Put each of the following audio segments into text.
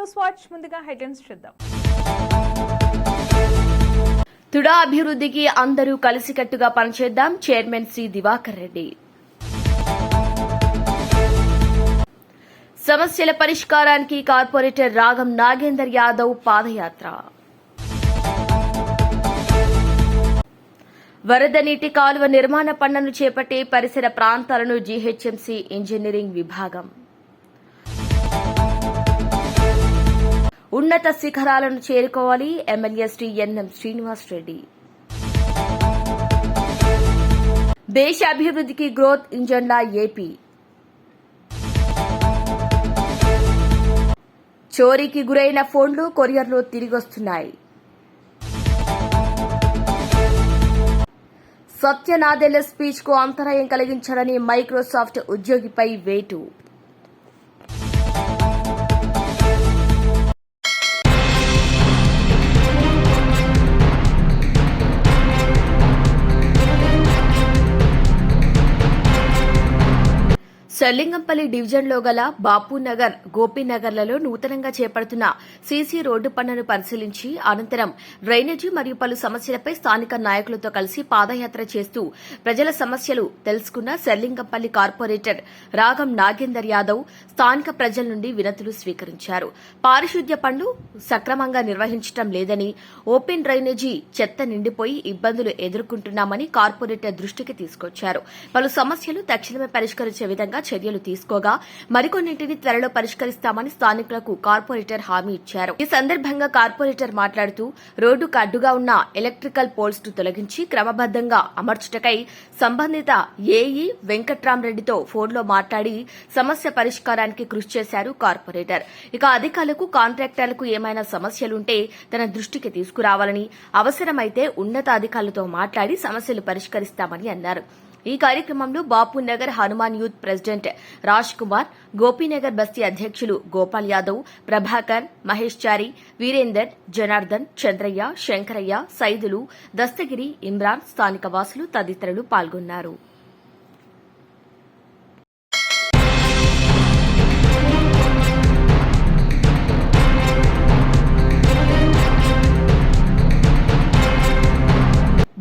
News watch ముందుగా headlines చూద్దాం. తుడా అభివృద్ధికి అందరూ కలిసికట్టుగా పనిచేద్దాం చైర్మన్ సి దివాకర్ రెడ్డి. సమస్యల పరిష్కారానికి కార్పొరేటర్ రాగం నాగేందర్ యాదవ్ పాదయాత్ర. వరద నీటి కాలువ నిర్మాణ పనులను చేపట్టి పరిసర ప్రాంతాలను జీహెచ్ఎంసీ ఇంజనీరింగ్ విభాగం. ఉన్నత శిఖరాలను చేరుకోవాలి. MLA Shri NM Srinivas Reddy. దేశ అభివృద్ధికి గ్రోత్ ఇంజన్లా ఏపీ. చోరీకి గురైన ఫోన్లు కొరియర్లో తిరిగొస్తున్నాయి. సత్యనాదెల్ల స్పీచ్కు అంతరాయం కలిగించడని మైక్రోసాఫ్ట్ ఉద్యోగిపై వేటు. సెల్లింగంపల్లి డివిజన్లో గల బాపూనగర్ గోపీనగర్లలో నూతనంగా చేపడుతున్న సీసీ రోడ్డు పనులను పరిశీలించి అనంతరం డ్రైనేజీ మరియు పలు సమస్యలపై స్థానిక నాయకులతో కలిసి పాదయాత్ర చేస్తూ ప్రజల సమస్యలు తెలుసుకున్న సెల్లింగంపల్లి కార్పొరేటర్ రాగం నాగేందర్ యాదవ్ స్థానిక ప్రజల నుండి వినతులు స్వీకరించారు. పారిశుద్ధ్య పనులు సక్రమంగా నిర్వహించడం లేదని ఓపెన్ డ్రైనేజీ చెత్త నిండిపోయి ఇబ్బందులు ఎదుర్కొంటున్నామని కార్పొరేటర్ దృష్టికి తీసుకొచ్చారు. పలు సమస్యలు తక్షణమే పరిష్కరించే విధంగా చర్యలు తీసుకోగా మరికొన్నింటిని త్వరలో పరిష్కరిస్తామని స్థానికులకు కార్పొరేటర్ హామీ ఇచ్చారు. ఈ సందర్భంగా కార్పొరేటర్ మాట్లాడుతూ రోడ్డుకు అడ్డుగా ఉన్న ఎలక్ట్రికల్ పోల్స్ను తొలగించి క్రమబద్దంగా అమర్చుటకై సంబంధిత ఏఈ వెంకట్రామరెడ్డితో ఫోన్లో మాట్లాడి సమస్య పరిష్కారానికి కృషి చేశారు కార్పొరేటర్. ఇక అధికారులకు కాంట్రాక్టర్లకు ఏమైనా సమస్యలుంటే తన దృష్టికి తీసుకురావాలని అవసరమైతే ఉన్నతాధికారులతో మాట్లాడి సమస్యలు పరిష్కరిస్తామని అన్నారు. ఈ కార్యక్రమంలో బాపు నగర్ హనుమాన్ యూత్ ప్రెసిడెంట్ రాజ్ కుమార్ గోపీనగర్ బస్తీ అధ్యక్షులు గోపాల్ యాదవ్ ప్రభాకర్ మహేష్ చారి వీరేందర్ జనార్దన్ చంద్రయ్య శంకరయ్య సైదులు దస్తగిరి ఇమ్రాన్ స్థానిక వాసులు తదితరులు పాల్గొన్నారు.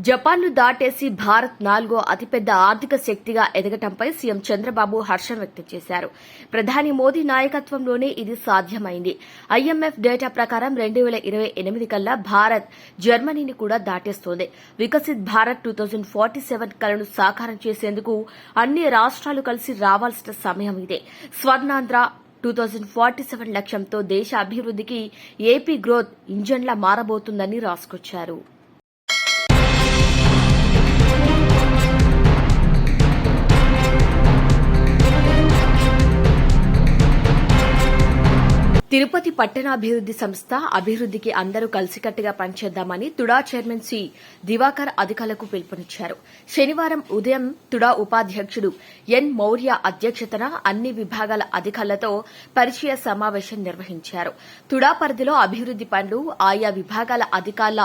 జపాన్ను దాటేసి భారత్ నాలుగో అతిపెద్ద ఆర్థిక శక్తిగా ఎదగటంపై సీఎం చంద్రబాబు హర్షం వ్యక్తం చేశారు. ప్రధాని మోదీ నాయకత్వంలోనే ఇది సాధ్యమైంది. ఐఎంఎఫ్ డేటా ప్రకారం రెండు వేల ఇరవై ఎనిమిది కల్లా భారత్ జర్మనీని కూడా దాటేస్తోంది. Viksit Bharat two thousand forty seven కలను సాకారం చేసేందుకు అన్ని రాష్ట్రాలు కలిసి రావాల్సిన సమయం ఇదే. Swarnandhra two thousand forty seven లక్ష్యంతో దేశ అభివృద్ధికి ఏపీ గ్రోత్ ఇంజన్లా మారబోతుందని రాసుకొచ్చారు. తిరుపతి పట్టణాభివృద్ది సంస్థ అభివృద్దికి అందరూ కలిసికట్టుగా పనిచేద్దామని తుడా చైర్మన్ సి దివాకర్ అధికారులకు పిలుపునిచ్చారు. శనివారం ఉదయం తుడా ఉపాధ్యక్షుడు ఎన్ మౌర్య అధ్యక్షతన అన్ని విభాగాల అధికారులతో పరిచయ సమావేశం నిర్వహించారు. తుడా పరిధిలో అభివృద్ది పనులు ఆయా విభాగాల అధికారుల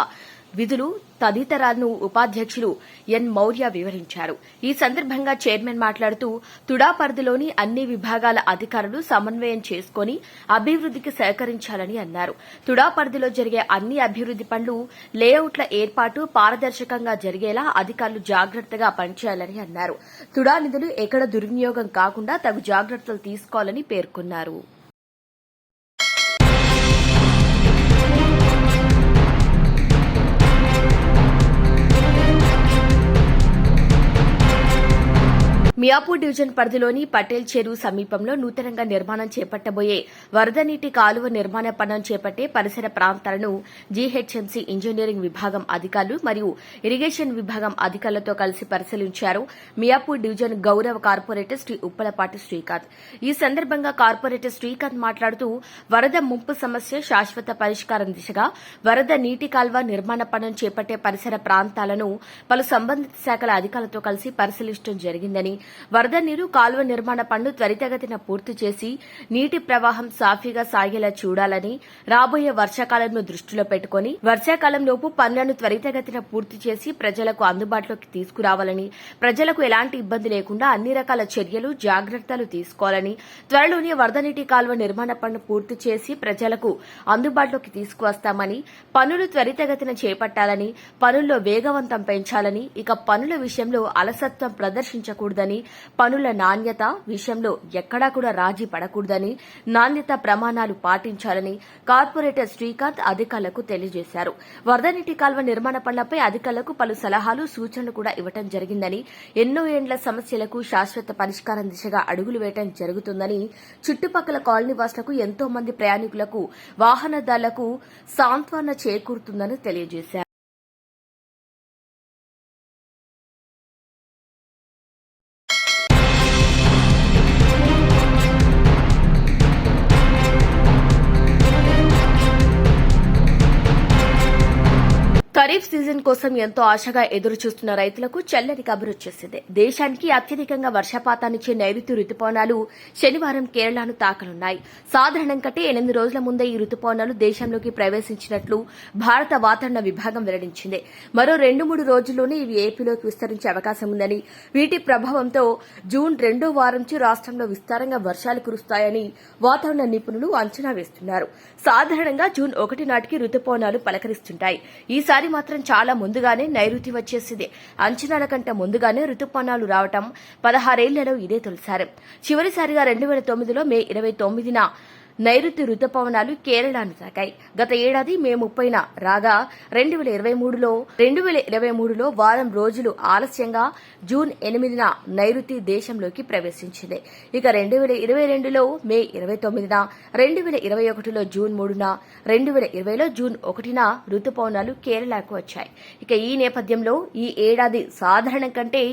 విధులు తదితరాలను ఉపాధ్యక్షులు ఎన్ మౌర్య వివరించారు. ఈ సందర్భంగా చైర్మన్ మాట్లాడుతూ తుడా పరిధిలోని అన్ని విభాగాల అధికారులు సమన్వయం చేసుకుని అభివృద్దికి సహకరించాలని అన్నారు. తుడా పరిధిలో జరిగే అన్ని అభివృద్ది పనులు లేఅవుట్ల ఏర్పాటు పారదర్శకంగా జరిగేలా అధికారులు జాగ్రత్తగా పనిచేయాలని అన్నారు. తుడా నిధులు ఎక్కడ దుర్వినియోగం కాకుండా తగు జాగ్రత్తలు తీసుకోవాలని పేర్కొన్నారు. మియాపూర్ డివిజన్ పరిధిలోని పటేల్ చెరువు సమీపంలో నూతనంగా నిర్మాణం చేపట్టబోయే వరద నీటి కాలువ నిర్మాణ పనులను చేపట్టే పరిసర ప్రాంతాలను జీహెచ్ఎంసీ ఇంజనీరింగ్ విభాగం అధికారులు మరియు ఇరిగేషన్ విభాగం అధికారులతో కలిసి పరిశీలించారు. మియాపూర్ డివిజన్ గౌరవ కార్పొరేటర్ శ్రీ ఉప్పలపాటి శ్రీకాంత్. ఈ సందర్భంగా కార్పొరేటర్ శ్రీకాంత్ మాట్లాడుతూ వరద ముంపు సమస్య శాశ్వత పరిష్కారం దిశగా వరద నీటి కాల్వ నిర్మాణ పనులను చేపట్టే పరిసర ప్రాంతాలను పలు సంబంధిత శాఖల అధికారులతో కలిసి పరిశీలించడం జరిగిందని వరద నీరు కాలువ నిర్మాణ పనులు త్వరితగతిన పూర్తి చేసి నీటి ప్రవాహం సాఫీగా సాగేలా చూడాలని రాబోయే వర్షాకాలంను దృష్టిలో పెట్టుకుని వర్షాకాలంలోపు పనులను త్వరితగతిన పూర్తి చేసి ప్రజలకు అందుబాటులోకి తీసుకురావాలని ప్రజలకు ఎలాంటి ఇబ్బంది లేకుండా అన్ని రకాల చర్యలు జాగ్రత్తలు తీసుకోవాలని త్వరలోనే వరద నీటి కాలువ నిర్మాణ పనులు పూర్తి చేసి ప్రజలకు అందుబాటులోకి తీసుకువస్తామని పనులు త్వరితగతిన చేపట్టాలని పనుల్లో వేగవంతం పెంచాలని ఇక పనుల విషయంలో అలసత్వం ప్రదర్శించకూడదని పనుల నాణ్యత విషయంలో ఎక్కడా కూడా రాజీ పడకూడదని నాణ్యత ప్రమాణాలు పాటించాలని కార్పొరేటర్ శ్రీకాంత్ అధికారులకు తెలియజేశారు. వరద నీటి కాల్వ నిర్మాణ పనులపై అధికారులకు పలు సలహాలు సూచనలు కూడా ఇవ్వటం జరిగిందని ఎన్నో ఏండ్ల సమస్యలకు శాశ్వత పరిష్కారం దిశగా అడుగులు వేయటం జరుగుతుందని చుట్టుపక్కల కాలనీవాసులకు ఎంతో మంది ప్రయాణికులకు వాహనదారులకు సాంత్వన చేకూరుతుందని తెలియజేశారు. ఖరీఫ్ సీజన్ కోసం ఎంతో ఆశగా ఎదురు చూస్తున్న రైతులకు చల్లని కబురు వచ్చేసింది. దేశానికి అత్యధికంగా వర్షపాతాన్నిచ్చే నైరుతి రుతుపవనాలు శనివారం కేరళను తాకనున్నాయి. సాధారణం కంటే ఎనిమిది రోజుల ముందే ఈ రుతుపవనాలు దేశంలోకి ప్రవేశించినట్లు భారత వాతావరణ విభాగం వెల్లడించింది. మరో రెండు మూడు రోజుల్లోనే ఇవి ఏపీలోకి విస్తరించే అవకాశం ఉందని వీటి ప్రభావంతో జూన్ రెండో వారం నుంచి రాష్ట్రంలో విస్తారంగా వర్షాలు కురుస్తాయని వాతావరణ నిపుణులు అంచనా వేస్తున్నారు. సాధారణంగా జూన్ ఒకటి నాటికి రుతుపవనాలు పలకరిస్తుంటాయి. ఈసారి మాత్రం చాలా ముందుగానే నైరుతి వచ్చేసింది. అంచనాల కంటే ముందుగానే రుతుపవనాలు రావటం పదహారేళ్ళలో ఇదే తొలిసారి. చివరిసారిగా రెండు వేల తొమ్మిదిలో మే ఇరవై తొమ్మిదిన నైరుతి రుతుపవనాలు కేరళను తాకాయి గత ఏడాది మే ముప్పైన రాగా రెండు వేల ఇరవై మూడులో రెండు వేల ఇరవై మూడులో వారం రోజులు ఆలస్యంగా జూన్ ఎనిమిదిన నైరుతి దేశంలోకి ప్రవేశించింది. ఇక రెండు వేల ఇరవై రెండులో మే ఇరవై తొమ్మిదిన రెండు వేల ఇరవై ఒకటిలో జూన్ మూడున రెండు వేల ఇరవైలో జూన్ ఒకటిన రుతుపవనాలు కేరళకు వచ్చాయి. ఇక ఈ నేపథ్యంలో ఈ ఏడాది సాధారణం కంటే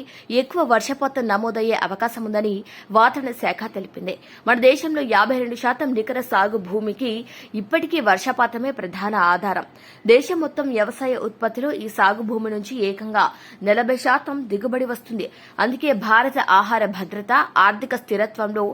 ఎక్కువ వర్షపాతం నమోదయ్యే అవకాశం ఉందని వాతావరణ శాఖ తెలిపింది. మన దేశంలో యాభై రెండు శాతం నికర సాగు భూమికి ఇప్పటికీ వర్షపాతమే ప్రధాన ఆధారం. దేశం మొత్తం వ్యవసాయ ఉత్పత్తిలో ఈ సాగు భూమి నుంచి ఏకంగా నలభై శాతం దిగుబడి వస్తుంది. అందుకే భారత ఆహార భద్రత ఆర్థిక స్థిరత్వంలో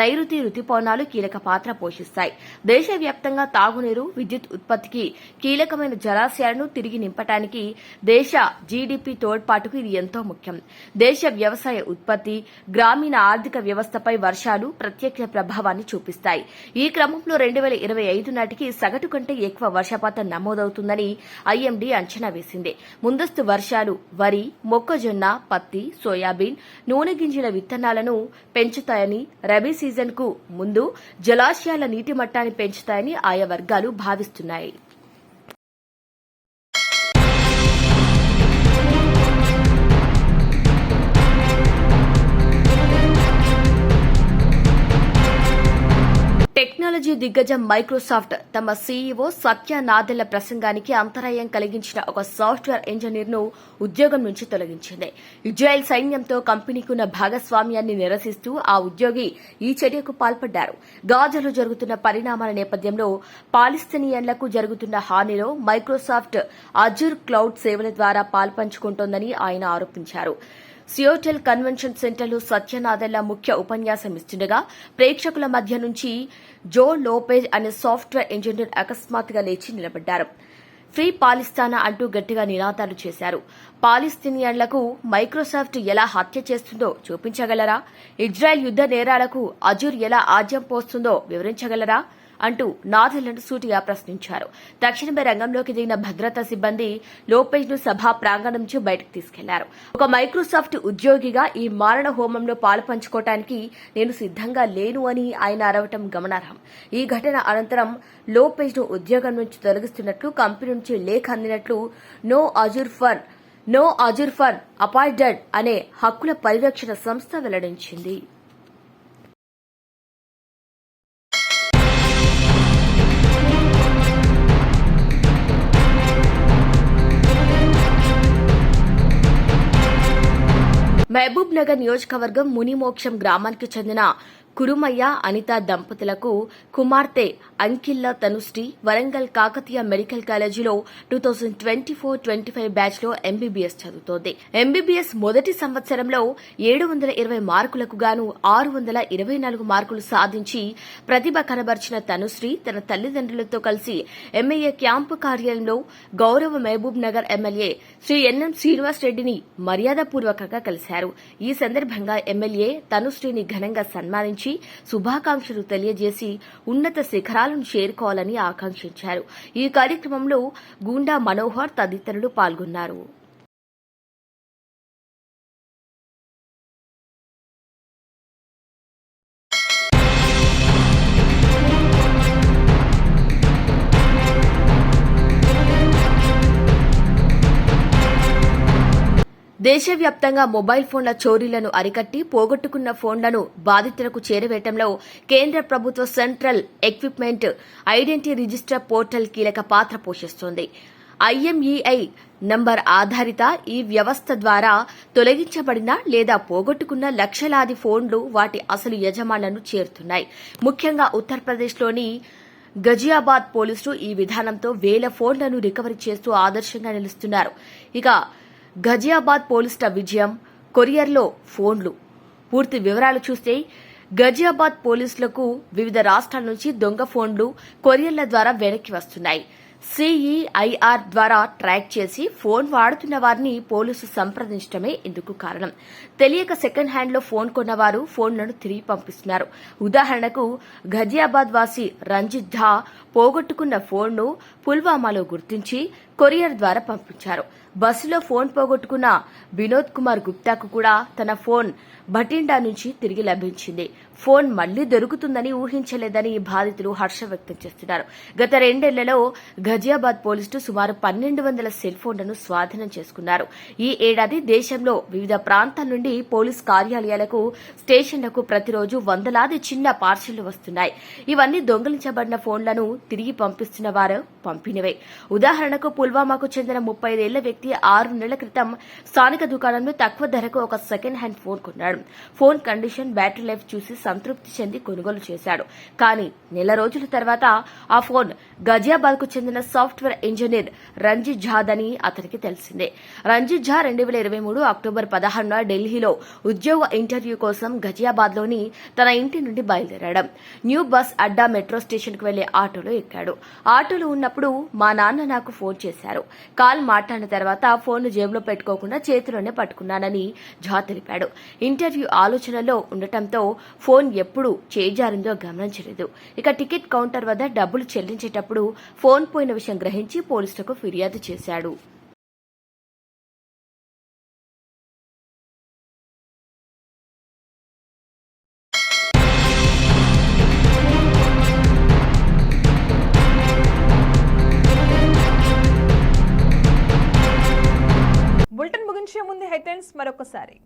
నైరుతి రుతుపవనాలు కీలక పాత్ర పోషిస్తాయి. దేశవ్యాప్తంగా తాగునీరు విద్యుత్ ఉత్పత్తికి కీలకమైన జలాశయాలను తిరిగి నింపటానికి దేశ జీడీపీ తోడ్పాటుకు ఇది ఎంతో ముఖ్యం. దేశ వ్యవసాయ ఉత్పత్తి గ్రామీణ ఆర్థిక వ్యవస్థపై వర్షాలు ప్రత్యక్ష ప్రభావాన్ని చూపిస్తాయి. ఈ ఈ క్రమంలో రెండు వేల ఇరవై ఐదు నాటికి సగటు కంటే ఎక్కువ వర్షపాతం నమోదవుతుందని ఐఎండీ అంచనా వేసింది. ముందస్తు వర్షాలు వరి మొక్కజొన్న పత్తి సోయాబీన్ నూనె గింజల విత్తనాలను పెంచుతాయని రబీ సీజన్కు ముందు జలాశయాల నీటి మట్టాన్ని పెంచుతాయని ఆయా వర్గాలు భావిస్తున్నాయి. దిగ్గజం మైక్రోసాఫ్ట్ తమ సీఈఓ సత్య నాదెళ్ళ ప్రసంగానికి అంతరాయం కలిగించిన ఒక సాఫ్ట్వేర్ ఇంజనీర్ను ఉద్యోగం నుంచి తొలగించింది. ఇజ్రాయెల్ సైన్యంతో కంపెనీకి ఉన్న భాగస్వామ్యాన్ని నిరసిస్తూ ఆ ఉద్యోగి ఈ చర్యకు పాల్పడ్డారు. గాజాలో జరుగుతున్న పరిణామాల నేపథ్యంలో పాలిస్తీనియన్లకు జరుగుతున్న హానిలో మైక్రోసాఫ్ట్ అజూర్ క్లౌడ్ సేవల ద్వారా పాల్పంచుకుంటోందని ఆయన ఆరోపించారు. సియోటెల్ కన్వెన్షన్ సెంటర్లో సత్యనాదెల్ల ముఖ్య ఉపన్యాసం ఇస్తుండగా ప్రేక్షకుల మధ్య నుంచి జో లోపేజ్ అనే సాఫ్ట్వేర్ ఇంజనీర్ అకస్మాత్తుగా లేచి నిలబడ్డారు. ఫ్రీ పాలిస్తానా అంటూ గట్టిగా నినాదాలు చేశారు. పాలిస్తీనియన్లకు మైక్రోసాఫ్ట్ ఎలా హత్య చేస్తుందో చూపించగలరా? ఇజ్రాయెల్ యుద్ద నేరాలకు అజూర్ ఎలా ఆజ్యం పోస్తుందో వివరించగలరా? అంటూ నాదెళ్ళను సూటిగా ప్రశ్నించారు. తక్షణమే రంగంలోకి దిగిన భద్రతా సిబ్బంది లోపేజ్ను సభా ప్రాంగణం నుంచి బయటకు తీసుకెళ్ళారు. ఒక మైక్రోసాఫ్ట్ ఉద్యోగిగా ఈ మారణ హోమంలో పాలు పంచుకోవటానికి నేను సిద్ధంగా లేను అని ఆయన అరవటం గమనార్హం. ఈ ఘటన అనంతరం లోపేజ్ను ఉద్యోగం నుంచి తొలగిస్తున్నట్లు కంపెనీ నుంచి లేఖ అందినట్లు no Azure for no Azure for apartheid అనే హక్కుల పరిరక్షణ సంస్థ వెల్లడించింది. మహబూబ్నగర్ నియోజకవర్గం మునిమోక్షం గ్రామానికి చెందిన కురుమయ్య అనిత దంపతులకు కుమార్తె అంకిల్ల తనుశ్రీ వరంగల్ కాకతీయ మెడికల్ కాలేజీలో two thousand twenty four twenty five బ్యాచ్లో ఎంబీబీఎస్ చదువుతోంది. ఎంబీబీఎస్ మొదటి సంవత్సరంలో ఏడు వందల ఇరవై మార్కులకు గాను ఆరు వందల ఇరవై నాలుగు మార్కులు సాధించి ప్రతిభ కనబర్చిన తనుశ్రీ తన తల్లిదండ్రులతో కలిసి ఎంఏఏ క్యాంపు కార్యాలయంలో గౌరవ మహబూబ్ నగర్ ఎమ్మెల్యే శ్రీ ఎన్ఎం శ్రీనివాస్ రెడ్డిని మర్యాదపూర్వకంగా కలిశారు. ఈ సందర్భంగా ఎమ్మెల్యే తనుశ్రీని ఘనంగా సన్మానించి శుభాకాంక్షలు తెలియజేసి ఉన్నత శిఖరాలను చేరుకోవాలని ఆకాంక్షించారు. ఈ కార్యక్రమంలో గూండా మనోహర్ తదితరులు పాల్గొన్నారు. దేశవ్యాప్తంగా మొబైల్ ఫోన్ల చోరీలను అరికట్టి పోగొట్టుకున్న ఫోన్లను బాధితులకు చేరవేయటంలో కేంద్ర ప్రభుత్వ central equipment identity register portal కీలక పాత్ర పోషిస్తోంది. ఐఎంఈఐ నంబర్ ఆధారిత ఈ వ్యవస్థ ద్వారా తొలగించబడిన లేదా పోగొట్టుకున్న లక్షలాది ఫోన్లు వాటి అసలు యజమానులను చేరుతున్నాయి. ముఖ్యంగా ఉత్తరప్రదేశ్లోని గజియాబాద్ పోలీసులు ఈ విధానంతో వేల ఫోన్లను రికవరీ చేస్తూ ఆదర్శంగా నిలుస్తున్నారు. ఇక గజియాబాద్ పోలీసుల విజయం కొరియర్లో ఫోన్లు. పూర్తి వివరాలు చూస్తే గజియాబాద్ పోలీసులకు వివిధ రాష్ట్రాల నుంచి దొంగ ఫోన్లు కొరియర్ల ద్వారా వెనక్కి వస్తున్నాయి. సిఈఐఆర్ ద్వారా ట్రాక్ చేసి ఫోన్ వాడుతున్న వారిని పోలీసు సంప్రదించడమే ఇందుకు కారణం. తెలియక సెకండ్ హ్యాండ్లో ఫోన్ కొన్నవారు ఫోన్లను తిరిగి పంపిస్తున్నారు. ఉదాహరణకు ఘజియాబాద్ వాసి రంజిత్ ఝా పోగొట్టుకున్న ఫోన్ను పుల్వామాలో గుర్తించి కొరియర్ ద్వారా పంపించారు. బస్సులో ఫోన్ పోగొట్టుకున్న వినోద్ కుమార్ గుప్తాకు కూడా తన ఫోన్ భటిండా నుంచి తిరిగి లభించింది. ఫోన్ మళ్ళీ దొరుకుతుందని ఊహించలేదని బాధితులు హర్షం వ్యక్తం చేస్తున్నారు. గత రెండేళ్ళలో ఘజియాబాద్ పోలీసులు సుమారు పన్నెండు వందల సెల్ ఫోన్లను స్వాధీనం చేసుకున్నారు. ఈ ఏడాది దేశంలో వివిధ ప్రాంతాల నుండి పోలీస్ కార్యాలయాలకు స్టేషన్లకు ప్రతిరోజు వందలాది చిన్న పార్సిళ్ళు వస్తున్నాయి. ఇవన్నీ దొంగిలించబడిన ఫోన్లను తిరిగి పంపిస్తున్న వారు పంపినవే. ఉదాహరణకు పుల్వామాకు చెందిన ముప్పై ఐదేళ్ళ వ్యక్తి ఆరు నెలల క్రితం స్థానిక దుకాణంలో తక్కువ ధరకు ఒక సెకండ్ హ్యాండ్ ఫోన్ కొన్నాడు. ఫోన్ కండిషన్ బ్యాటరీ లైఫ్ చూసి సంతృప్తి చెంది కొనుగోలు చేశాడు. కానీ నెల రోజుల తర్వాత ఆ ఫోన్ గజియాబాద్కు చెందిన సాఫ్ట్వేర్ ఇంజనీర్ రంజిత్ ఝాద్ అని అతనికి తెలిసిందే. రంజిత్ ఝా రెండు వేల ఇరవై మూడు అక్టోబర్ పదహారున ఢిల్లీలో ఉద్యోగ ఇంటర్వ్యూ కోసం గజియాబాద్లోని తన ఇంటి నుండి బయలుదేరాడు. న్యూ బస్ అడ్డా మెట్రో స్టేషన్కు వెళ్ళే ఆటోలో ఎక్కాడు. ఆటోలో ఉన్నప్పుడు మా నాన్న నాకు ఫోన్ చేశారు. కాల్ మాట్లాడిన తర్వాత ఫోన్ జేబులో పెట్టుకోకుండా చేతిలోనే పట్టుకున్నానని ఝా తెలిపాడు. ఇంటర్ ఇంటర్వ్యూ ఆలోచనలో ఉండటంతో ఫోన్ ఎప్పుడు చేజారిందో గమనించలేదు. ఇక టికెట్ కౌంటర్ వద్ద డబ్బులు చెల్లించేటప్పుడు ఫోన్ పోయిన విషయం గ్రహించి పోలీసులకు ఫిర్యాదు చేశాడు. బులెటిన్ ముగించే ముందు హెడ్లైన్స్ మరొకసారి.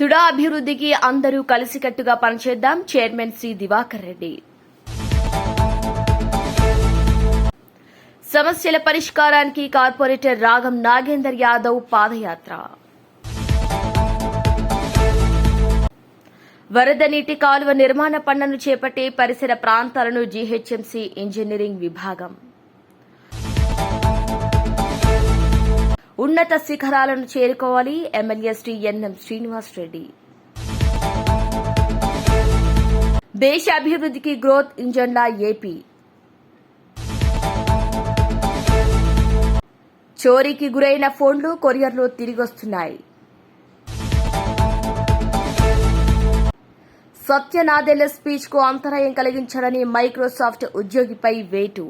తుడా అభివృద్ధికి అందరూ కలిసికట్టుగా పనిచేద్దాం చైర్మన్ సి దివాకర్ రెడ్డి. సమస్యల పరిష్కారానికి కార్పొరేటర్ రాగం నాగేందర్ యాదవ్ పాదయాత్ర. వరద నీటి కాలువ నిర్మాణ పనులను చేపట్టే పరిసర ప్రాంతాలను జీహెచ్ఎంసీ ఇంజనీరింగ్ విభాగం. ఉన్నత శిఖరాలను చేరుకోవాలి. MLA Shri NM Srinivas Reddy. దేశ అభివృద్ధికి గ్రోత్ ఇంజన్లా ఏపీ. చోరీకి గురైన ఫోన్లు కొరియర్లు తిరిగొస్తున్నాయి. సత్యనాదెల్ల స్పీచ్కు అంతరాయం కలిగించడని మైక్రోసాఫ్ట్ ఉద్యోగిపై వేటు.